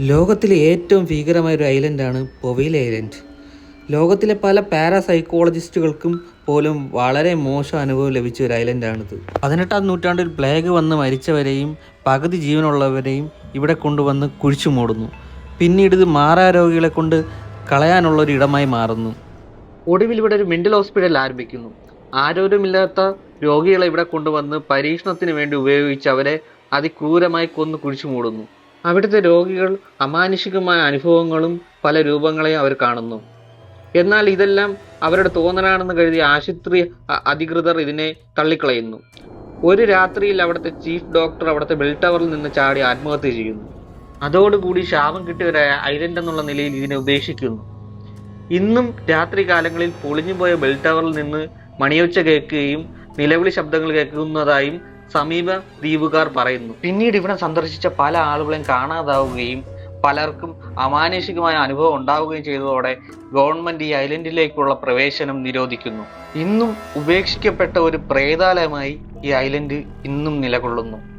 ലോകത്തിലെ ഏറ്റവും ഭീകരമായ ഒരു ഐലൻഡാണ് പൊവൈൽ ഐലൻഡ്. ലോകത്തിലെ പല പാരാസൈക്കോളജിസ്റ്റുകൾക്കും പോലും വളരെ മോശം അനുഭവം ലഭിച്ച ഒരു ഐലൻഡാണിത്. പതിനെട്ടാം നൂറ്റാണ്ടിൽ പ്ലേഗ് വന്ന് മരിച്ചവരെയും പകുതി ജീവനുള്ളവരെയും ഇവിടെ കൊണ്ടുവന്ന് കുഴിച്ചു മൂടുന്നു. പിന്നീട് ഇത് മാറാരോഗികളെ കൊണ്ട് കളയാനുള്ളൊരു ഇടമായി മാറുന്നു. ഒടുവിൽ ഇവിടെ ഒരു മെന്റൽ ഹോസ്പിറ്റൽ ആരംഭിക്കുന്നു. ആരോഗ്യമില്ലാത്ത രോഗികളെ ഇവിടെ കൊണ്ടുവന്ന് പരീക്ഷണത്തിന് വേണ്ടി ഉപയോഗിച്ച് അവരെ അതിക്രൂരമായി കൊന്നു കുഴിച്ചു മൂടുന്നു. അവിടുത്തെ രോഗികൾ അമാനുഷികമായ അനുഭവങ്ങളും പല രൂപങ്ങളെയും അവർ കാണുന്നു. എന്നാൽ ഇതെല്ലാം അവരുടെ തോന്നലാണെന്ന് കരുതി ആശുപത്രി അധികൃതർ ഇതിനെ തള്ളിക്കളയുന്നു. ഒരു രാത്രിയിൽ അവിടുത്തെ ചീഫ് ഡോക്ടർ അവിടുത്തെ ബെൽ ടവറിൽ നിന്ന് ചാടി ആത്മഹത്യ ചെയ്യുന്നു. അതോടുകൂടി ശാപം കിട്ടിയ ഒരു ഐലൻഡ് എന്നുള്ള നിലയിൽ ഇതിനെ ഉപേക്ഷിക്കുന്നു. ഇന്നും രാത്രി കാലങ്ങളിൽ പൊളിഞ്ഞുപോയ ബെൽ ടവറിൽ നിന്ന് മണിയൊച്ച കേൾക്കുകയും നിലവിളി ശബ്ദങ്ങൾ കേൾക്കുന്നതായും സമീപ ദ്വീപുകാർ പറയുന്നു. പിന്നീട് ഇവിടെ സന്ദർശിച്ച പല ആളുകളെയും കാണാതാവുകയും പലർക്കും അമാനുഷികമായ അനുഭവം ഉണ്ടാവുകയും ചെയ്തതോടെ ഗവൺമെന്റ് ഈ ഐലൻഡിലേക്കുള്ള പ്രവേശനം നിരോധിക്കുന്നു. ഇന്നും ഉപേക്ഷിക്കപ്പെട്ട ഒരു പ്രേതാലയമായി ഈ ഐലൻഡ് ഇന്നും നിലകൊള്ളുന്നു.